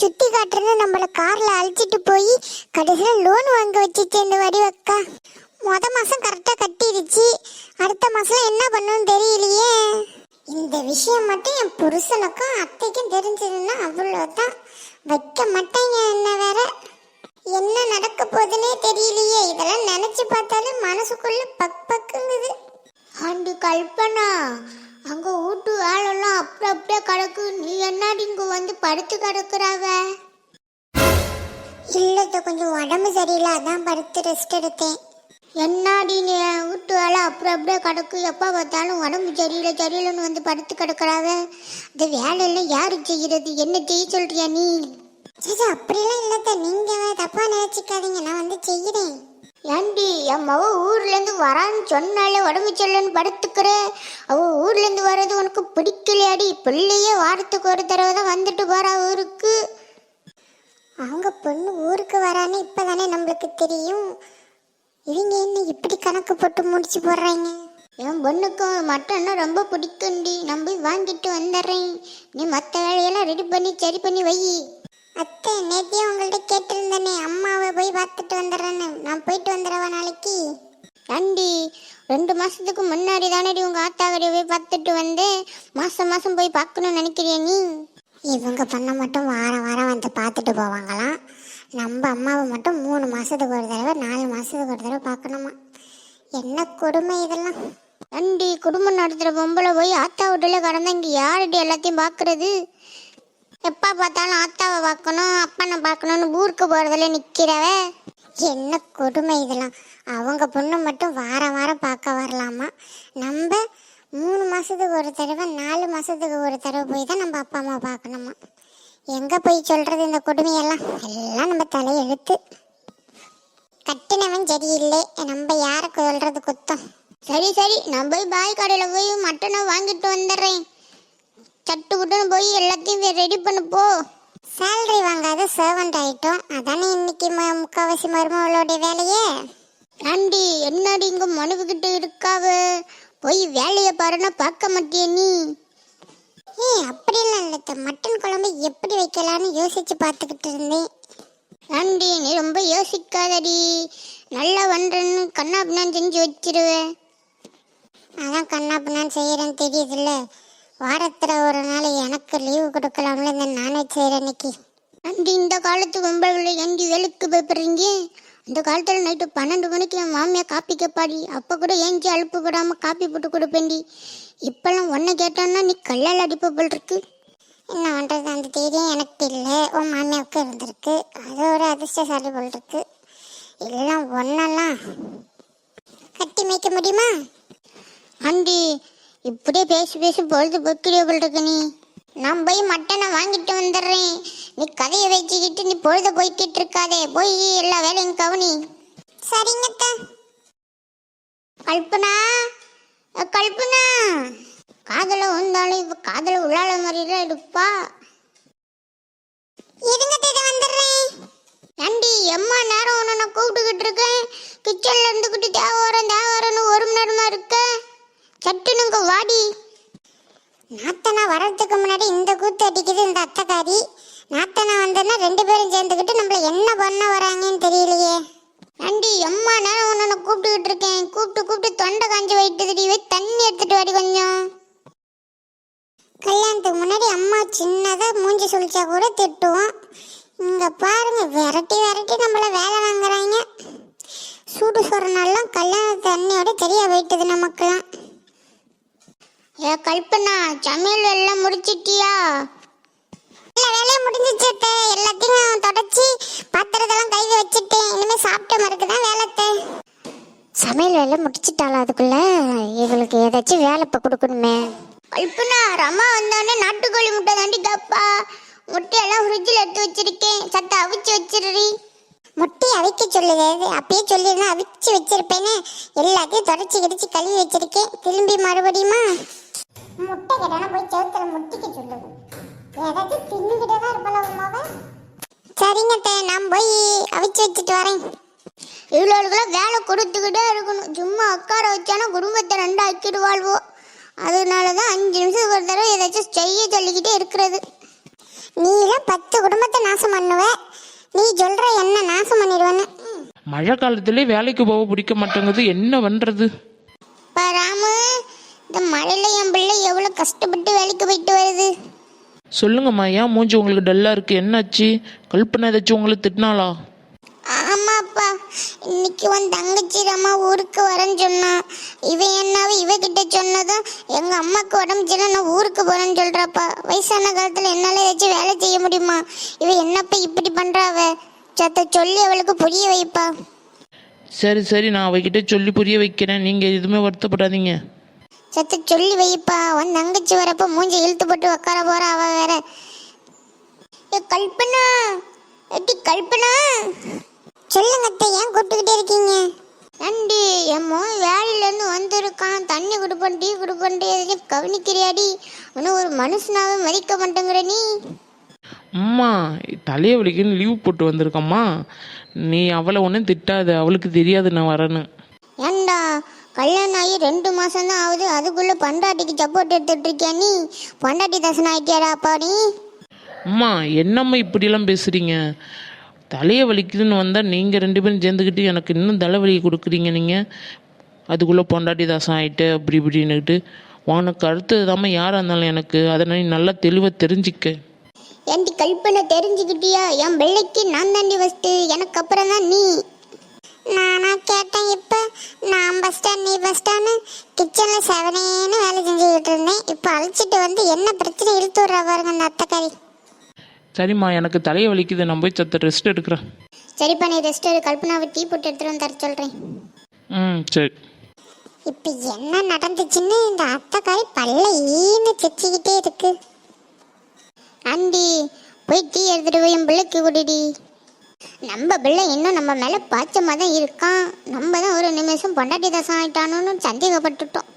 சுத்தி காட்டுறது நம்மள கார்ல அழைச்சிட்டு போய் கடைசியில லோன் வாங்க வச்சுச்சு இந்த வடிவக்கா முத மாசம் கரெக்டா கட்டிடுச்சு. அடுத்த மாசம் என்ன பண்ணுன்னு தெரியலையே. இந்த விஷயம் மட்டும் என் புருஷனுக்கும் அத்தைக்கும் தெரிஞ்சதுன்னா அவ்வளோதான் வைக்க மாட்டாங்க என்ன வேற. என்ன நடக்க போகுதுன்னே தெரியலையே. இதெல்லாம் நினைச்சு பார்த்தாலே மனசுக்குள்ள பக் பக்குங்குது. ஆண்டு கல்பனா அங்க வீட்டு ஆள் கிடக்கு நீ என்னடி இங்க வந்து படுத்து கிடக்குறாவ? இல்லத்த கொஞ்சம் உடம்பு சரியில்லை அதான் படுத்து ரெஸ்ட் எடுத்தேன். என்னாடி நீ வீட்டு வேலை அப்புறம் அப்படியே கிடக்கு எப்போ பார்த்தாலும் உடம்பு சரியில்லை சரியில்லைன்னு வந்து படுத்து கிடக்குறாவ? இந்த வேலையெல்லாம் யாரு செய்கிறது என்ன செய்ய சொல்றியா நீ? சரி அப்படிலாம் இல்லத்த நீங்க தப்பா நினைச்சுக்காதீங்க நான் வந்து செய்கிறேன் ஏண்டி என் மவ ஊர்லேருந்து வரான்னு சொன்னாலே உடம்பு சொல்லன்னு படுத்துக்கிற. அவ ஊர்லேருந்து வர்றது உனக்கு பிடிக்கலையாடி. பிள்ளையே வாரத்துக்கு ஒரு தடவை தான் வந்துட்டு போறா ஊருக்கு. அவங்க பொண்ணு ஊருக்கு வரான்னு இப்போ தானே நம்மளுக்கு தெரியும். இவங்க என்ன இப்படி கணக்கு போட்டு முடிச்சு போடுறாங்க? என் பொண்ணுக்கும் மட்டன்னா ரொம்ப பிடிக்கும்டி. நான் வாங்கிட்டு வந்துடுறேன். நீ மற்ற வேலையெல்லாம் ரெடி பண்ணி சரி பண்ணி வை. அத்தை நேத்தியே உங்கள்ட்ட கேட்டிருந்தேனே அம்மாவை போய் பார்த்துட்டு வந்துடுறேன்னு. நான் போயிட்டு வந்துடுவா நாளைக்கு. ஏண்டி ரெண்டு மாசத்துக்கு முன்னாடி தானடி உங்க ஆத்தாக்கடி போய் பார்த்துட்டு வந்து மாசம் மாசம் போய் பார்க்கணும்னு நினைக்கிறியா நீ? இவங்க பண்ண மட்டும் வாரம் வாரம் வந்து பார்த்துட்டு போவாங்களாம். நம்ம அம்மாவை மட்டும் மூணு மாசத்துக்கு ஒரு தடவை நாலு மாசத்துக்கு ஒரு தடவை பார்க்கணுமா? என்ன கொடுமை இதெல்லாம்? ஏண்டி குடும்பம் நடத்துகிற பொம்பளை போய் ஆத்தா வீட்டில் கடந்தா இங்கே யாரடி எல்லாத்தையும் பார்க்கறது? எப்போ பார்த்தாலும் ஆத்தாவை பார்க்கணும் அப்பனை பார்க்கணும்னு ஊருக்கு போகிறதுல நிற்கிறவ என்ன கொடுமை இதெல்லாம். அவங்க பொண்ணு மட்டும் வாரம் வாரம் பார்க்க வரலாமா? நம்ம மூணு மாசத்துக்கு ஒரு தடவை நாலு மாசத்துக்கு ஒரு தடவை போய் தான் நம்ம அப்பா அம்மா பார்க்கணுமா? எங்க போய் சொல்றது இந்த கொடுமையெல்லாம்? எல்லாம் நம்ம தலையெழுத்து. கட்டினவன் சரியில்லை. நம்ம யாருக்கு சொல்றது குத்தம்? சரி சரி. நான் போய் பாய் கடையில் போய் மட்டனை வாங்கிட்டு வந்துடுறேன். சட்டுவுட்டுன்னு போய் எல்லாத்தையும் ரெடி பண்ணு போ. சேலரி வாங்காத சர்வெண்ட் ஆயிட்டோம். அதானே இன்னைக்கு முக்காவாசி மருமகளோடைய வேலையே? ஆண்டி என்னடி இங்கே மனுவுக்கிட்ட இருக்காவ? போய் வேலையை பாருன்னா பார்க்க மாட்டிய நீ. ஏய் அப்படியெல்லாம் இல்லை மட்டன் குழம்பு எப்படி வைக்கலாம்னு யோசிச்சு பார்த்துக்கிட்டு இருந்தேன். ஆண்டி நீ ரொம்ப யோசிக்காதடி. நல்லா வன்றன்னு கண்ணா பின்னான்னு செஞ்சு வச்சிருவேன் அதான் கண்ணா பின்னான்னு செய்யறேன்னு தெரியுதுல்ல. வாரத்துல ஒரு நாள் எனக்கு லீவு கொடுக்கலாம்ல இந்த நான்வெஜ் செய்யற இன்னைக்கு ஆண்டி இந்த காலத்து பொம்பளை ஏண்டி வேலைக்கு பயப்படுறீங்க அந்த காலத்தில் நைட்டு பன்னெண்டு மணிக்கு என் மாமியார் காப்பி கேட்பாடி அப்போ கூட ஏஞ்சி அழுப்பு போடாமல் காப்பி போட்டு கொடுப்பேன்டி இப்போல்லாம் ஒன்றை கேட்டோன்னா நீ கல்லால் அடிப்ப போல் இருக்கு. என்ன பண்றது? அந்த தைரியம் எனக்கு இல்லை. உன் மாமியாவுக்கு இருந்திருக்கு. அது ஒரு அதிர்ஷ்டசாலி போல் இருக்கு. எல்லாம் ஒன்னெல்லாம் கட்டி மேய்க்க முடியுமா? ஆண்டி இப்படியே பேசி பேசி பொழுது பொக்கிடியோ போல் இருக்கு நீ. நான் போய் மட்டனை வாங்கிட்டு வந்துடுறேன். நீ கதையை வச்சுக்கிட்டு நீ பொழுத போய்கிட்டு இருக்காதே. போய் எல்லா வேலையும் கவனி. சரிங்க கல்பனா கல்பனா. காதல வந்தாலும் இப்ப காதல உள்ளால மாதிரிலாம் எடுப்பா இருங்க இதை வந்துடுறேன். ஏண்டி எம்மா நேரம் உன்னை நான் கூப்பிட்டுக்கிட்டு இருக்கேன். கிச்சன்ல இருந்து தேவாரம் தேவாரம்னு ஒரு மணி நேரமா இருக்க சட்டுனுங்க வாடி நாத்தனா வர்றதுக்கு முன்னாடி இந்த கூத்து அடிக்குது இந்த அத்தைக்காரி நாத்தனா வந்ததுன்னா ரெண்டு பேரும் சேர்ந்துக்கிட்டு நம்மள என்ன பண்ண வராங்கன்னு தெரியலையே ஏண்டி எம்மா நேரம் உன்னை நான் கூப்பிட்டுக்கிட்டு இருக்கேன் கூப்பிட்டு கூப்பிட்டு தொண்டை காஞ்சி போயிட்டுதுடி போய் தண்ணி எடுத்துட்டு வாடி கொஞ்சம். கல்யாணத்துக்கு முன்னாடி அம்மா சின்னதாக மூஞ்சி சுழிச்சா கூட திட்டுவோம் இங்கே பாருங்க விரட்டி விரட்டி நம்மள வேலை வாங்குறாங்க. சூடு சொரணெல்லாம் கல்யாணத்து தண்ணியோட தெரிய போயிட்டது நமக்குலாம் ஏ கல்பனா சமையல் எல்லாம் முடிச்சிட்டியா? எல்லா வேலையும் முடிஞ்சிச்சு வேலை முடிச்சிட்டாளா அதுக்குள்ள? இவளுக்கு ஏதாச்சும் வேலை இப்போ கொடுக்கணுமே. கல்பனா ரமா வந்தோடனே நாட்டுக்கோழி முட்டை தாண்டி கேப்பா. முட்டையெல்லாம் ஃப்ரிட்ஜில் எடுத்து வச்சிருக்கேன். சத்த அவிச்சு வச்சிருடி. முட்டை அவிக்க சொல்லுது. அப்பயே சொல்லியிருந்தா அவிச்சு வச்சிருப்பேன்னு எல்லாத்தையும் தொடச்சி கிடிச்சு கழுவி வச்சிருக்கேன். திரும்பி மறுபடியுமா? முட்டை கேட்டானா போய் செவுத்துல முட்டிக்க சொல்லுது. ஏதாச்சும் தின்னுகிட்டே தான் இருப்பல உமாவ சரிங்க நான் போய் அவிச்சு வச்சுட்டு வரேன். இவ்வளோக்கெல்லாம் வேலை கொடுத்துக்கிட்டே இருக்கணும். சும்மா உட்கார வச்சானா குடும்பத்தை ரெண்டு ஆக்கிடுவாள்வோ அதனால தான் அஞ்சு நிமிஷத்துக்கு ஒரு தடவை ஏதாச்சும் செய்ய சொல்லிக்கிட்டே இருக்கிறது. நீலாம் பத்து குடும்பத்தை நாசம் பண்ணுவ. நீ சொல்ற என்ன நாசம் பண்ணிடுவேன்னு. மழை காலத்திலே வேலைக்கு போக பிடிக்க மாட்டேங்குது. என்ன பண்ணுறது பா ராமு இந்த மழையில என் பிள்ளை எவ்வளோ கஷ்டப்பட்டு வேலைக்கு போயிட்டு வருது? சொல்லுங்கம்மா ஏன் மூஞ்சி உங்களுக்கு டல்லாக இருக்குது என்னாச்சு? கல்பனை ஏதாச்சும் உங்களை திட்டினாளா? ஆமாப்பா இன்னைக்கு உன் தங்கச்சி அம்மா ஊருக்கு வரேன்னு சொன்னா. இவன் என்னாவே இவகிட்ட சொன்னதும் எங்க அம்மாக்கு உடம்பு சரியில்லை நான் ஊருக்கு போறேன்னு சொல்றாப்பா. வயசான காலத்துல என்னால ஏதாச்சும் வேலை செய்ய முடியுமா? இவ என்னப்பா இப்படி பண்றாவ? சத்த சொல்லி அவளுக்கு புரிய வைப்பா. சரி சரி நான் அவகிட்ட சொல்லி புரிய வைக்கிறேன். நீங்கள் எதுவுமே வருத்தப்படாதீங்க. சத்த சொல்லி வைப்பா. உன் தங்கச்சி வரப்ப மூஞ்சி இழுத்து போட்டு உட்கார போறா அவ வேற. ஏ கல்பனா. எட்டி கல்பனா. சொல்லுங்க அத்தை ஏன் கூப்பிட்டுக்கிட்டே இருக்கீங்க? நண்டி என் மோன் வேலையிலேருந்து வந்திருக்கான். தண்ணி கொடுப்பேன் டீ கொடுப்பேன் எதையும் கவனிக்கிறியாடி? ஒன்றும் ஒரு மனுஷனாவே மதிக்க மாட்டேங்கிற நீ. அம்மா தலையை வலிக்குன்னு லீவ் போட்டு வந்திருக்கம்மா. நீ அவளை ஒன்றும் திட்டாத அவளுக்கு தெரியாது நான் வரேன்னு. ஏண்டா கல்யாணம் ஆகி ரெண்டு மாசம் தான் ஆகுது அதுக்குள்ள பண்டாட்டிக்கு சப்போர்ட் எடுத்துட்டு இருக்கியா நீ? பண்டாட்டி தசனம் ஆயிட்டியாடா அப்பா நீ? அம்மா என்னம்மா இப்படியெல்லாம் பேசுகிறீங்க தலையை வலிக்குதுன்னு வந்தால் நீங்கள் ரெண்டு பேரும் சேர்ந்துக்கிட்டு எனக்கு இன்னும் தலைவலி கொடுக்குறீங்க நீங்கள் அதுக்குள்ளே பொண்டாட்டி தாசம் ஆகிட்டு அப்படி இப்படின்னுக்கிட்டு உனக்கு அடுத்தது யாராக இருந்தாலும் எனக்கு. அதை நீ நல்லா தெளிவாக தெரிஞ்சிக்க. ஏண்டி கல்பனை தெரிஞ்சுக்கிட்டியா? என் பிள்ளைக்கு நான் தாண்டி ஃபஸ்ட்டு எனக்கு அப்புறம் தான் நீ. நானா கேட்டேன் இப்போ. நான் பஸ் ஸ்டாண்ட் நீ பஸ் ஸ்டாண்டு கிச்சன்ல செவனேன்னு வேலை செஞ்சுக்கிட்டு இருந்தேன். இப்போ அழைச்சிட்டு வந்து என்ன பிரச்சனை இழுத்து விட்ற பாருங்க அந்த அத்தைக்காரி. சரிம்மா எனக்கு தலையை வலிக்குது. நான் போய் சத்த ரெஸ்ட் எடுக்கிறேன். சரிப்பா நீ ரெஸ்ட் எடு. கல்பனாவை டீ போட்டு எடுத்துட்டு வந்து தர சொல்கிறேன் ம் சரி. இப்ப என்ன நடந்துச்சுன்னு இந்த அத்தைக்காரி பல்ல ஈன்னு சிச்சிக்கிட்டே இருக்கு. ஆண்டி போய் டீ எடுத்துட்டு போய் என் பிள்ளைக்கு குடிடி. நம்ம பிள்ளை இன்னும் நம்ம மேலே பாய்ச்சமாக தான் இருக்கான். நம்ம தான் ஒரு நிமிஷம் பொண்டாட்டி தசம் ஆயிட்டானோன்னு சந்தேகப்பட்டுட்டோம்.